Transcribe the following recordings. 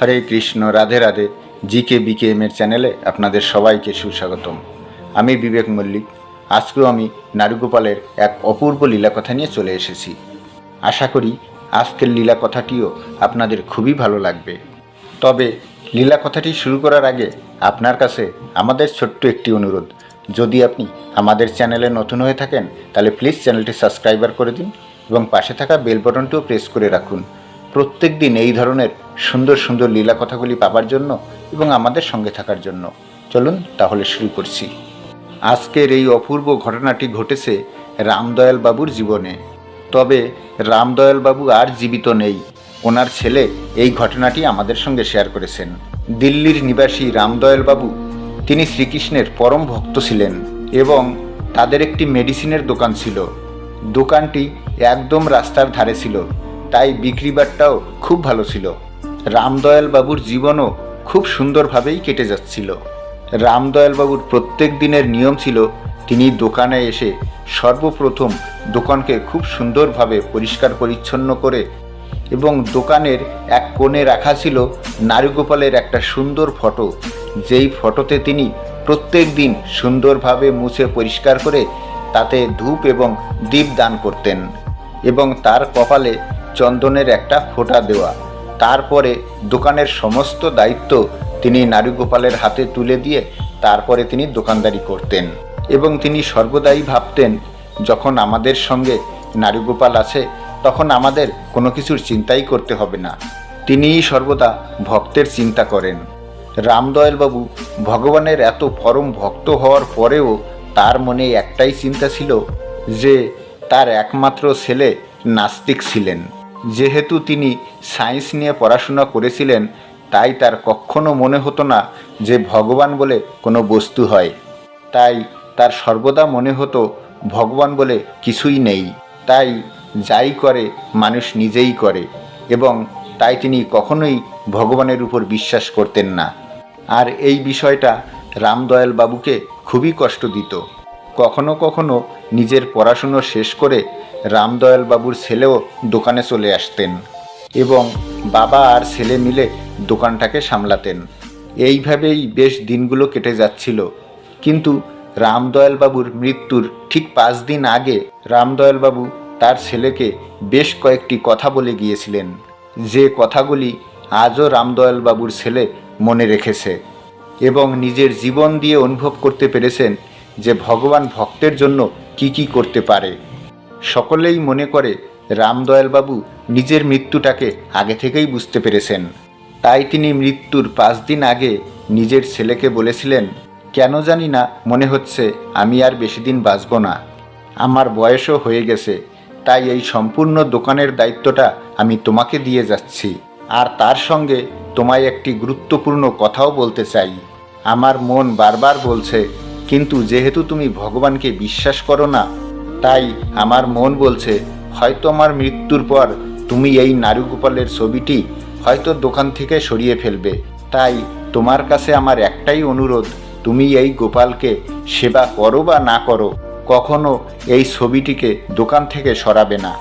Hare Krishna, Radhe Radhe. G K B K M এর চ্যানেলে আপনাদের সবাইকে সুস্বাগতম। আমি বিবেক মল্লিক। আজকেও আমি নারুগোপালের এক অপূর্ব লীলা কথা নিয়ে চলে এসেছি। আশা করি আজকের লীলা কথাটিও আপনাদের খুবই ভালো লাগবে। তবে লীলা কথাটি শুরু করার আগে আপনার কাছে আমাদের ছোট্ট একটি অনুরোধ। যদি আপনি আমাদের চ্যানেলে নতুন হয়ে থাকেন, তাহলে প্লিজ চ্যানেলটি সাবস্ক্রাইবার করে দিন এবং পাশে থাকা বেল বাটনটিও প্রেস করে রাখুন। প্রত্যেক দিন এই ধরনের সুন্দর সুন্দর লীলা কথাগুলি পাবার জন্য এবং আমাদের সঙ্গে থাকার জন্য। চলুন তাহলে শুরু করছি। আজকের এই অপূর্ব ঘটনাটি ঘটেছে রামদয়াল বাবুর জীবনে। তবে রামদয়াল বাবু আর জীবিত নেই। ওনার ছেলে এই ঘটনাটি আমাদের সঙ্গে শেয়ার করেছেন। দিল্লির নিবাসী রামদয়াল বাবু তিনি শ্রীকৃষ্ণের পরম ভক্ত ছিলেন এবং তাদের একটি মেডিসিনের দোকান ছিল। দোকানটি একদম রাস্তার ধারে ছিল। তাই বিক্রিবারটাও খুব ভালো ছিল। রামদয়াল বাবুর জীবনও খুব সুন্দরভাবেই কেটে যাচ্ছিল। রামদয়াল বাবুর প্রত্যেক দিনের নিয়ম ছিল, তিনি দোকানে এসে সর্বপ্রথম দোকানকে খুব সুন্দরভাবে পরিষ্কার পরিচ্ছন্ন করে এবং দোকানের এক কোণে রাখা ছিল নারীগোপালের একটা সুন্দর ফটো। যেই ফটোতে তিনি প্রত্যেক দিন সুন্দরভাবে মুছে পরিষ্কার করে তাতে ধূপ এবং দীপ দান করতেন এবং তার কপালে চন্দনের একটা ফোঁটা দেওয়া। তারপরে দোকানের সমস্ত দায়িত্ব তিনি নারীগোপালের হাতে তুলে দিয়ে তারপরে তিনি দোকানদারি করতেন এবং তিনি সর্বদাই ভাবতেন, যখন আমাদের সঙ্গে নারীগোপাল আছে, তখন আমাদের কোনো কিছুর চিন্তাই করতে হবে না। তিনিই সর্বদা ভক্তের চিন্তা করেন। রামদয়ালবাবু ভগবানের এত পরম ভক্ত হওয়ার পরেও তার মনে একটাই চিন্তা ছিল যে, তার একমাত্র ছেলে নাস্তিক ছিলেন। যেহেতু তিনি সায়েন্স নিয়ে পড়াশোনা করেছিলেন, তাই তার কখনো মনে হতো না যে ভগবান বলে কোনো বস্তু হয়। তাই তার সর্বদা মনে হতো ভগবান বলে কিছুই নেই। তাই যাই করে, মানুষ নিজেই করে এবং তাই তিনি কখনোই ভগবানের উপর বিশ্বাস করতেন না। আর এই বিষয়টা রামদয়াল বাবুকে খুবই কষ্ট দিত। কখনো কখনো নিজের পড়াশুনো শেষ করে রামদয়াল বাবুর ছেলেও দোকানে চলে আসতেন এবং বাবা আর ছেলে মিলে দোকানটাকে সামলাতেন। এইভাবেই বেশ দিনগুলো কেটে যাচ্ছিল। কিন্তু রামদয়াল বাবুর মৃত্যুর ঠিক পাঁচ দিন আগে রামদয়াল বাবু তার ছেলেকে বেশ কয়েকটি কথা বলে গিয়েছিলেন। যে কথাগুলি আজও রামদয়াল বাবুর ছেলে মনে রেখেছে এবং নিজের জীবন দিয়ে অনুভব করতে পেরেছেন যে ভগবান ভক্তের জন্য কি কি করতে পারে। সকলেই মনে করে রামদয়ালবাবু নিজের মৃত্যুটাকে আগে থেকেই বুঝতে পেরেছেন। তাই তিনি মৃত্যুর পাঁচ দিন আগে নিজের ছেলেকে বলেছিলেন, কেন জানি না, মনে হচ্ছে আমি আর বেশি দিন বাঁচব না। আমার বয়সও হয়ে গেছে, তাই এই সম্পূর্ণ দোকানের দায়িত্বটা আমি তোমাকে দিয়ে যাচ্ছি। আর তার সঙ্গে তোমায় একটি গুরুত্বপূর্ণ কথাও বলতে চাই। আমার মন বারবার বলছে, কিন্তু যেহেতু তুমি ভগবানকে বিশ্বাস করো না তাই আমার মন বলছে, হয়তো আমার মৃত্যুর পর তুমি এই নারুগোপালের ছবিটি হয়তো দোকান থেকে সরিয়ে ফেলবে। তাই তোমার কাছে আমার একটাই অনুরোধ, তুমি এই গোপালকে সেবা করো বা না করো, কখনো এই ছবিটিকে দোকান থেকে সরাবে না।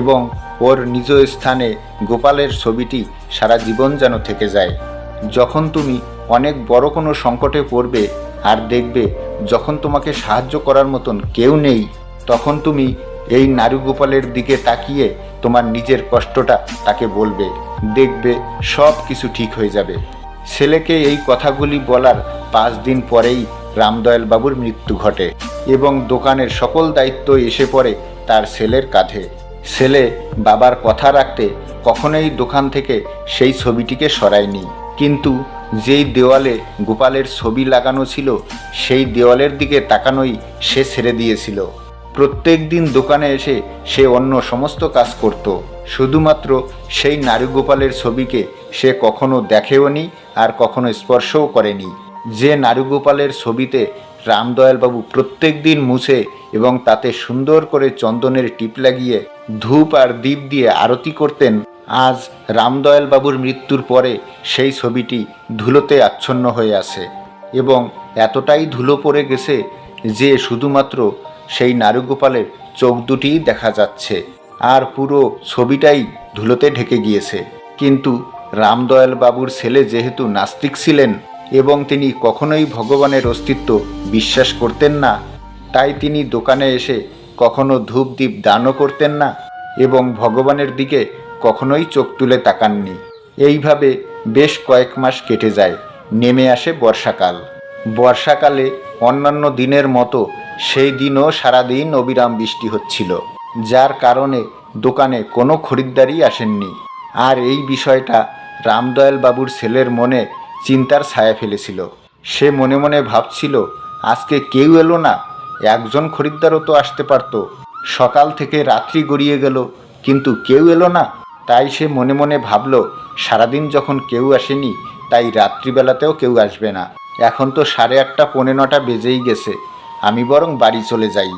এবং ওর নিজ স্থানে গোপালের ছবিটি সারা জীবন যেন থেকে যায়। যখন তুমি অনেক বড় কোনো সংকটে পড়বে আর দেখবে যখন তোমাকে সাহায্য করার মতন কেউ নেই তখন তুমি এই নারীগোপালের দিকে তাকিয়ে তোমার নিজের কষ্টটা তাকে বলবে। দেখবে সব কিছু ঠিক হয়ে যাবে। ছেলেকে এই কথাগুলি বলার পাঁচ দিন পরেই রামদয়াল বাবুর মৃত্যু ঘটে এবং দোকানের সকল দায়িত্ব এসে পড়ে তার ছেলের কাঁধে। ছেলে বাবার কথা রাখতে কখনোই দোকান থেকে সেই ছবিটিকে সরায়নি। কিন্তু যেই দেওয়ালে গোপালের ছবি লাগানো ছিল, সেই দেওয়ালের দিকে তাকানোই সে ছেড়ে দিয়েছিল। প্রত্যেক দিন দোকানে এসে সে অন্য সমস্ত কাজ করত। শুধুমাত্র সেই নারীগোপালের ছবিকে সে কখনো দেখেওনি আর কখনো স্পর্শও করেনি। যে নারীগোপালের ছবিতে রামদয়ালবাবু প্রত্যেক দিন মুছে এবং তাতে সুন্দর করে চন্দনের টিপ লাগিয়ে ধূপ আর দ্বীপ দিয়ে আরতি করতেন, আজ রামদয়াল বাবুর মৃত্যুর পরে সেই ছবিটি ধুলোতে আচ্ছন্ন হয়ে আছে। এবং এতটাই ধুলো পড়ে গেছে যে শুধুমাত্র সেই নারুগোপালের চোখ দুটিই দেখা যাচ্ছে। আর পুরো ছবিটাই ধুলোতে ঢেকে গিয়েছে। কিন্তু রামদয়াল বাবুর ছেলে যেহেতু নাস্তিক ছিলেন এবং তিনি কখনোই ভগবানের অস্তিত্ব বিশ্বাস করতেন না, তাই তিনি দোকানে এসে কখনো ধূপ দ্বীপ দানও করতেন না এবং ভগবানের দিকে কখনোই চোখ তুলে তাকাননি। এইভাবে বেশ কয়েক মাস কেটে যায়, নেমে আসে বর্ষাকাল। বর্ষাকালে অন্যান্য দিনের মতো সেই দিনও সারাদিন অবিরাম বৃষ্টি হচ্ছিল, যার কারণে দোকানে কোনো খরিদ্দারই আসেননি। আর এই বিষয়টা রামদয়াল বাবুর ছেলের মনে চিন্তার ছায়া ফেলেছিল। সে মনে মনে ভাবছিল, আজকে কেউ এলো না, একজন খরিদ্দারও তো আসতে পারতো। সকাল থেকে রাত্রি গড়িয়ে গেল, কিন্তু কেউ এলো না। তাই সে মনে মনে ভাবল, সারাদিন যখন কেউ আসেনি, তাই রাত্রিবেলাতেও কেউ আসবে না। এখন তো সাড়ে আটটা, পৌনে নটা বেজেই গেছে। আমি বরং বাড়ি চলে যাই।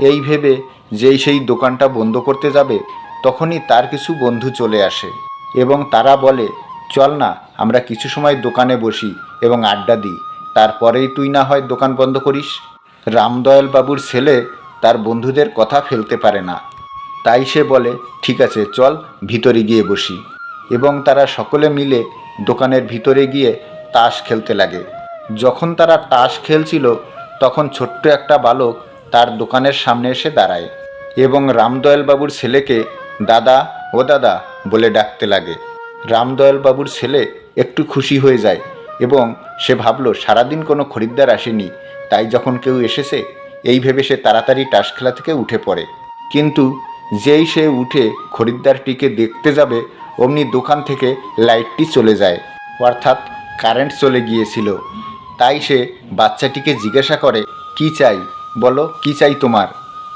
এই ভেবে যেই সেই দোকানটা বন্ধ করতে যাবে, তখনই তার কিছু বন্ধু চলে আসে এবং তারা বলে, চল না, আমরা কিছু সময় দোকানে বসি এবং আড্ডা দিই। তারপরেই তুই না হয় দোকান বন্ধ করিস। রামদয়াল বাবুর ছেলে তার বন্ধুদের কথা ফেলতে পারে না। তাই সে বলে, ঠিক আছে, চল ভিতরে গিয়ে বসি। এবং তারা সকলে মিলে দোকানের ভিতরে গিয়ে তাস খেলতে লাগে। যখন তারা তাস খেলছিল, তখন ছোট্ট একটা বালক তার দোকানের সামনে এসে দাঁড়ায় এবং রামদয়াল বাবুর ছেলেকে, দাদা, ও দাদা বলে ডাকতে লাগে। রামদয়াল বাবুর ছেলে একটু খুশি হয়ে যায় এবং সে ভাবলো, সারাদিন কোনো খরিদ্দার আসেনি, তাই যখন কেউ এসেছে, এই ভেবে সে তাড়াতাড়ি টাস খেলা থেকে উঠে পড়ে। কিন্তু যেই সে উঠে খরিদ্দারটিকে দেখতে যাবে, অমনি দোকান থেকে লাইটটি চলে যায়, অর্থাৎ কারেন্ট চলে গিয়েছিল। তাই সে বাচ্চাটিকে জিজ্ঞাসা করে, কি চাই? বলো, কি চাই তোমার?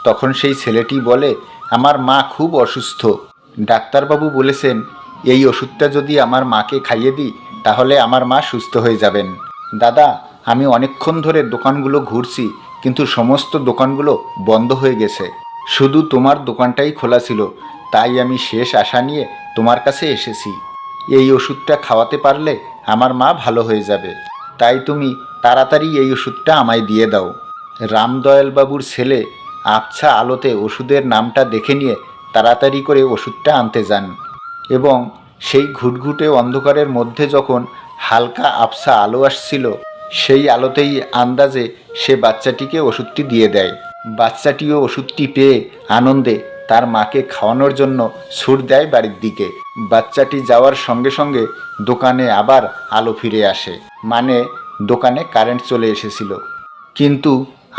তখন সেই ছেলেটি বলে, আমার মা খুব অসুস্থ। ডাক্তারবাবু বলেছেন, এই ওষুধটা যদি আমার মাকে খাইয়ে দিই, তাহলে আমার মা সুস্থ হয়ে যাবেন। দাদা, আমি অনেকক্ষণ ধরে দোকানগুলো ঘুরছি, কিন্তু সমস্ত দোকানগুলো বন্ধ হয়ে গেছে। শুধু তোমার দোকানটাই খোলা ছিল, তাই আমি শেষ আশা নিয়ে তোমার কাছে এসেছি। এই ওষুধটা খাওয়াতে পারলে আমার মা ভালো হয়ে যাবে। তাই তুমি তাড়াতাড়ি এই ওষুধটা আমায় দিয়ে দাও। রামদয়ালবাবুর ছেলে আবছা আলোতে ওষুধের নামটা দেখে নিয়ে তাড়াতাড়ি করে ওষুধটা আনতে যান এবং সেই ঘুটঘুটে অন্ধকারের মধ্যে যখন হালকা আবছা আলো আসছিল, সেই আলোতেই আন্দাজে সে বাচ্চাটিকে ওষুধটি দিয়ে দেয়। বাচ্চাটিও ওষুধটি পেয়ে আনন্দে তার মাকে খাওয়ানোর জন্য সুর দেয় বাড়ির দিকে। বাচ্চাটি যাওয়ার সঙ্গে সঙ্গে দোকানে আবার আলো ফিরে আসে মানে দোকানে কারেন্ট চলে এসেছিল। কিন্তু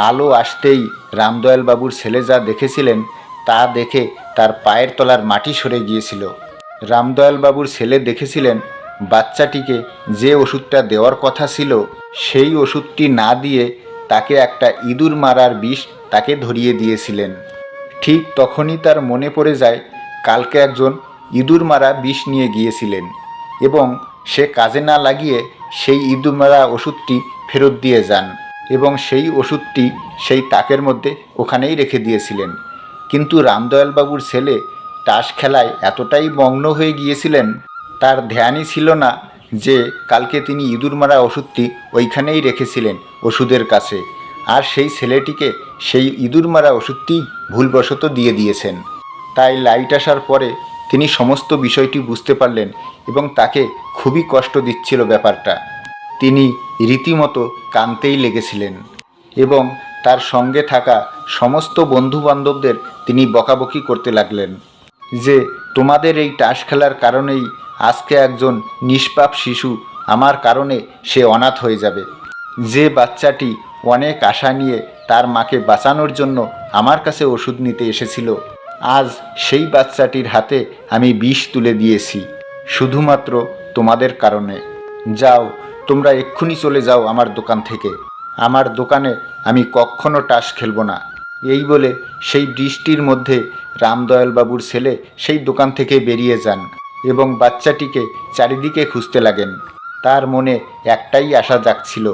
আলো আসতেই রামদয়াল বাবুর ছেলে যা দেখেছিলেন, তা দেখে তার পায়ের তলার মাটি সরে গিয়েছিল। রামদয়াল বাবুর ছেলে দেখেছিলেন, বাচ্চাটিকে যে ওষুধটা দেওয়ার কথা ছিল, সেই ওষুধটি না দিয়ে তাকে একটা ইঁদুর মারার বিষ তাকে ধরিয়ে দিয়েছিলেন। ঠিক তখনই তার মনে পড়ে যায়, কালকে একজন ইঁদুর মারা বিষ নিয়ে গিয়েছিলেন এবং সে কাজে না লাগিয়ে সেই ইঁদুর মারা ওষুধটি ফেরত দিয়ে যান এবং সেই ওষুধটি সেই তাকের মধ্যে ওখানেই রেখে দিয়েছিলেন। কিন্তু রামদয়ালবাবুর ছেলে তাস খেলায় এতটাই মগ্ন হয়ে গিয়েছিলেন, তার ধ্যানই ছিল না যে কালকে তিনি ইঁদুর মারা ওষুধটি ওইখানেই রেখেছিলেন ওষুধের কাছে। আর সেই ছেলেটিকে সেই ইঁদুর মারা ওষুধটি ভুলবশত দিয়ে দিয়েছেন। তাই লাইট আসার পরে তিনি সমস্ত বিষয়টি বুঝতে পারলেন এবং তাকে খুবই কষ্ট দিচ্ছিল ব্যাপারটা। তিনি রীতিমতো কানতেই লেগেছিলেন এবং তার সঙ্গে থাকা সমস্ত বন্ধু বান্ধবদের তিনি বকাবকি করতে লাগলেন যে, তোমাদের এই টাস খেলার কারণেই আজকে একজন নিষ্পাপ শিশু আমার কারণে সে অনাথ হয়ে যাবে। যে বাচ্চাটি অনেক আশা নিয়ে তার মাকে বাঁচানোর জন্য আমার কাছে ওষুধ নিতে এসেছিল। আজ সেই বাচ্চাটির হাতে আমি বিষ তুলে দিয়েছি, শুধুমাত্র তোমাদের কারণে। যাও, তোমরা এক্ষুনি চলে যাও আমার দোকান থেকে। আমার দোকানে আমি কখনো টাস খেলব না। এই বলে সেই বৃষ্টির মধ্যে রামদয়াল বাবুর ছেলে সেই দোকান থেকে বেরিয়ে যান এবং বাচ্চাটিকে চারিদিকে খুঁজতে লাগেন। তার মনে একটাই আশা জাগছিল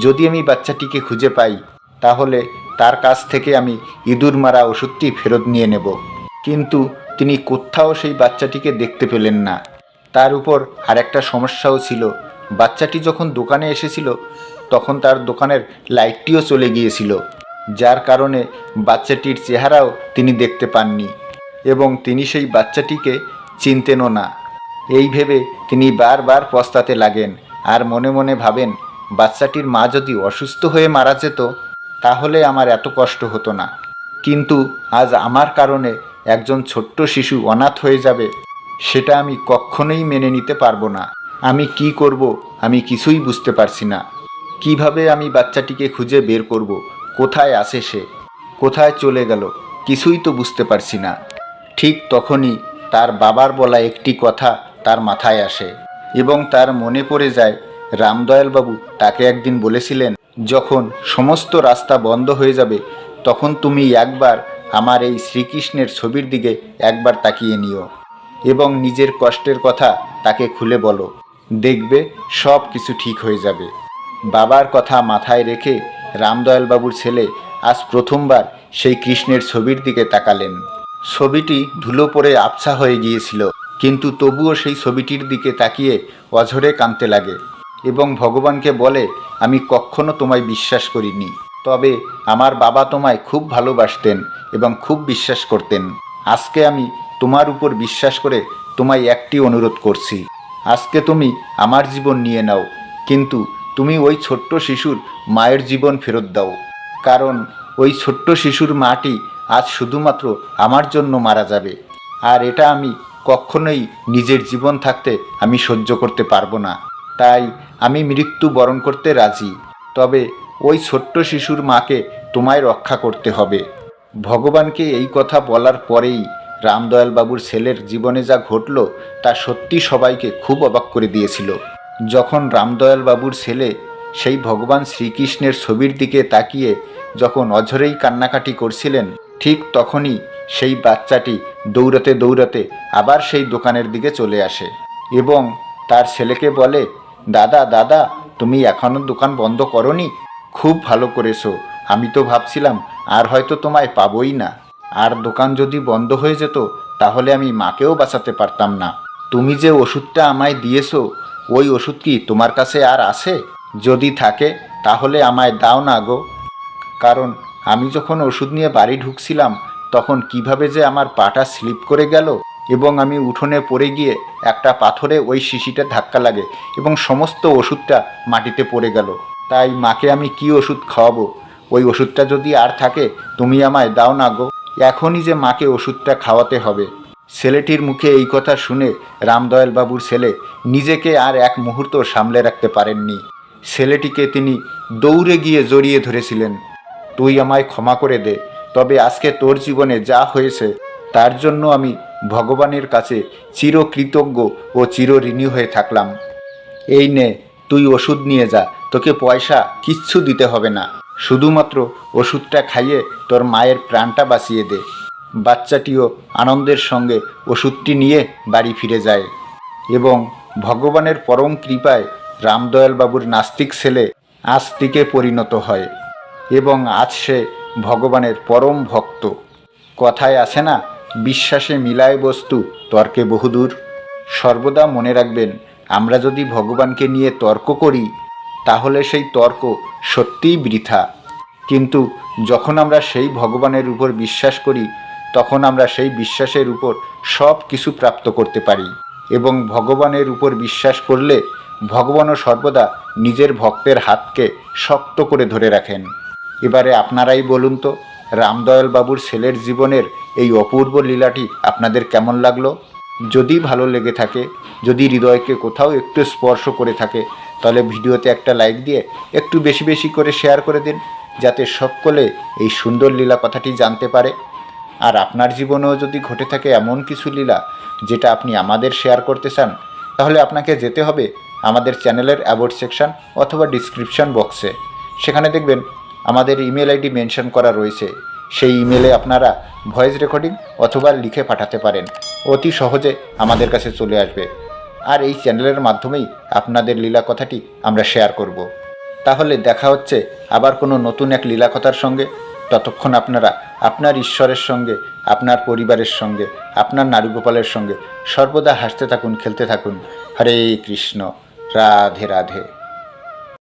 যদি আমি বাচ্চাটিকে খুঁজে পাই, তাহলে তার কাছ থেকে আমি ইঁদুর মারা ওষুধটি ফেরত নিয়ে নেব। কিন্তু তিনি কোথাও সেই বাচ্চাটিকে দেখতে পেলেন না। তার উপর আরেকটা সমস্যাও ছিল। বাচ্চাটি যখন দোকানে এসেছিল, তখন তার দোকানের লাইটটিও চলে গিয়েছিল, যার কারণে বাচ্চাটির চেহারাও তিনি দেখতে পাননি এবং তিনি সেই বাচ্চাটিকে চিনতেনও না। এই ভেবে তিনি বারবার পস্তাতে লাগেন আর মনে মনে ভাবেন বাচ্চাটির মা যদি অসুস্থ হয়ে মারা যেত, তাহলে আমার এত কষ্ট হতো না। কিন্তু আজ আমার কারণে একজন ছোট্ট শিশু অনাথ হয়ে যাবে, সেটা আমি কখনোই মেনে নিতে পারব না। আমি কি করব, আমি কিছুই বুঝতে পারছি না। কীভাবে আমি বাচ্চাটিকে খুঁজে বের করব, কোথায় আসে সে, কোথায় চলে গেল, কিছুই তো বুঝতে পারছি না। ঠিক তখনই তার বাবার বলা একটি কথা তার মাথায় আসে এবং তার মনে পড়ে যায় রামদয়ালবাবু তাকে একদিন বলেছিলেন, যখন সমস্ত রাস্তা বন্ধ হয়ে যাবে, তখন তুমি একবার আমার এই শ্রীকৃষ্ণের ছবির দিকে একবার তাকিয়ে নিও এবং নিজের কষ্টের কথা তাকে খুলে বলো। দেখবে সব কিছু ঠিক হয়ে যাবে। বাবার কথা মাথায় রেখে রামদয়ালবাবুর ছেলে আজ প্রথমবার সেই কৃষ্ণের ছবির দিকে তাকালেন। ছবিটি ধুলো পড়ে আবছা হয়ে গিয়েছিল, কিন্তু তবুও সেই ছবিটির দিকে তাকিয়ে অঝরে কাঁদতে লাগে। এবং ভগবানকে বলে, আমি কখনো তোমায় বিশ্বাস করিনি। তবে আমার বাবা তোমায় খুব ভালোবাসতেন এবং খুব বিশ্বাস করতেন। আজকে আমি তোমার উপর বিশ্বাস করে তোমায় একটি অনুরোধ করছি। আজকে তুমি আমার জীবন নিয়ে নাও, কিন্তু তুমি ওই ছোট্ট শিশুর মায়ের জীবন ফেরত দাও। কারণ ওই ছোট্ট শিশুর মাটি আজ শুধুমাত্র আমার জন্য মারা যাবে। আর এটা আমি কখনোই নিজের জীবন থাকতে আমি সহ্য করতে পারব না। তাই আমি মৃত্যু বরণ করতে রাজি। তবে ওই ছোট্ট শিশুর মাকে তোমায় রক্ষা করতে হবে। ভগবানকে এই কথা বলার পরেই রামদয়াল বাবুর ছেলের জীবনে যা ঘটল, তা সত্যি সবাইকে খুব অবাক করে দিয়েছিল। যখন রামদয়াল বাবুর ছেলে সেই ভগবান শ্রীকৃষ্ণের ছবির দিকে তাকিয়ে যখন অঝরেই কান্নাকাটি করছিলেন, ঠিক তখনই সেই বাচ্চাটি দৌড়াতে দৌড়াতে আবার সেই দোকানের দিকে চলে আসে এবং তার ছেলেকে বলে দাদা দাদা, তুমি এখনও দোকান বন্ধ করনি? খুব ভালো করেছ। আমি তো ভাবছিলাম, আর হয়তো তোমায় পাবই না। আর দোকান যদি বন্ধ হয়ে যেত, তাহলে আমি মাকেও বাঁচাতে পারতাম না। তুমি যে ওষুধটা আমায় দিয়েছ, ওই ওষুধ কি তোমার কাছে আর আছে? যদি থাকে, তাহলে আমায় দাও না গো। কারণ, আমি যখন ওষুধ নিয়ে বাড়ি ঢুকছিলাম, তখন কীভাবে যে আমার পাটা স্লিপ করে গেল এবং আমি উঠোনে পড়ে গিয়ে একটা পাথরে ওই শিশিটা ধাক্কা লাগে এবং সমস্ত ওষুধটা মাটিতে পড়ে গেল। তাই মাকে আমি কি ওষুধ খাওয়াবো? ওই ওষুধটা যদি আর থাকে, তুমি আমায় দাও না গো। এখনই যে মাকে ওষুধটা খাওয়াতে হবে। ছেলেটির মুখে এই কথা শুনে রামদয়াল বাবুর ছেলে নিজেকে আর এক মুহূর্ত সামলে রাখতে পারেননি। ছেলেটিকে তিনি দৌড়ে গিয়ে জড়িয়ে ধরেছিলেন। তুই আমায় ক্ষমা করে দে, তবে আজকে তোর জীবনে যা হয়েছে তার জন্য আমি ভগবানের কাছে চিরকৃতজ্ঞ ও চিরঋণী হয়ে থাকলাম। এই নে, তুই ওষুধ নিয়ে যা, তোকে পয়সা কিচ্ছু দিতে হবে না। শুধুমাত্র ওষুধটা খাইয়ে তোর মায়ের প্রাণটা বাঁচিয়ে দে। বাচ্চাটিও আনন্দের সঙ্গে ওষুধটি নিয়ে বাড়ি ফিরে যায় এবং ভগবানের পরম কৃপায় রামদয়াল বাবুর নাস্তিক ছেলে আস্তিকে পরিণত হয় এবং আজ সে ভগবানের পরম ভক্ত। কথায় আছে না বিশ্বাসে মিলায় বস্তু, তর্কে বহুদূর। সর্বদা মনে রাখবেন, আমরা যদি ভগবানকে নিয়ে তর্ক করি, তাহলে সেই তর্ক সত্যিই বৃথা। কিন্তু যখন আমরা সেই ভগবানের উপর বিশ্বাস করি, তখন আমরা সেই বিশ্বাসের উপর সব কিছু প্রাপ্ত করতে পারি এবং ভগবানের উপর বিশ্বাস করলে ভগবানও সর্বদা নিজের ভক্তের হাতকে শক্ত করে ধরে রাখেন। এবারে আপনারাই বলুন তো রামদয়াল বাবুর ছেলের জীবনের এই অপূর্ব লীলাটি আপনাদের কেমন লাগল? যদি ভালো লেগে থাকে, যদি হৃদয়কে কোথাও একটু স্পর্শ করে থাকে, তাহলে ভিডিওতে একটা লাইক দিয়ে একটু বেশি বেশি করে শেয়ার করে দিন, যাতে সকলে এই সুন্দর লীলা কথাটি জানতে পারে। আর আপনার জীবনেও যদি ঘটে থাকে এমন কিছু লীলা যেটা আপনি আমাদের শেয়ার করতে চান, তাহলে আপনাকে যেতে হবে আমাদের চ্যানেলের অ্যাবোর্ড সেকশন অথবা ডিসক্রিপশন বক্সে। সেখানে দেখবেন আমাদের ইমেল আইডি মেনশন করা রয়েছে। সেই ইমেলে আপনারা ভয়েস রেকর্ডিং অথবা লিখে পাঠাতে পারেন। অতি সহজে আমাদের কাছে চলে আসবে। আর এই চ্যানেলের মাধ্যমেই আপনাদের লীলা কথাটি আমরা শেয়ার করব। তাহলে দেখা হচ্ছে আবার কোনো নতুন এক লীলা কথার সঙ্গে। ততক্ষণ আপনারা আপনার ঈশ্বরের সঙ্গে, আপনার পরিবারের সঙ্গে, আপনার নারুগোপালের সঙ্গে সর্বদা হাসতে থাকুন, খেলতে থাকুন। হরে কৃষ্ণ। রাধে রাধে।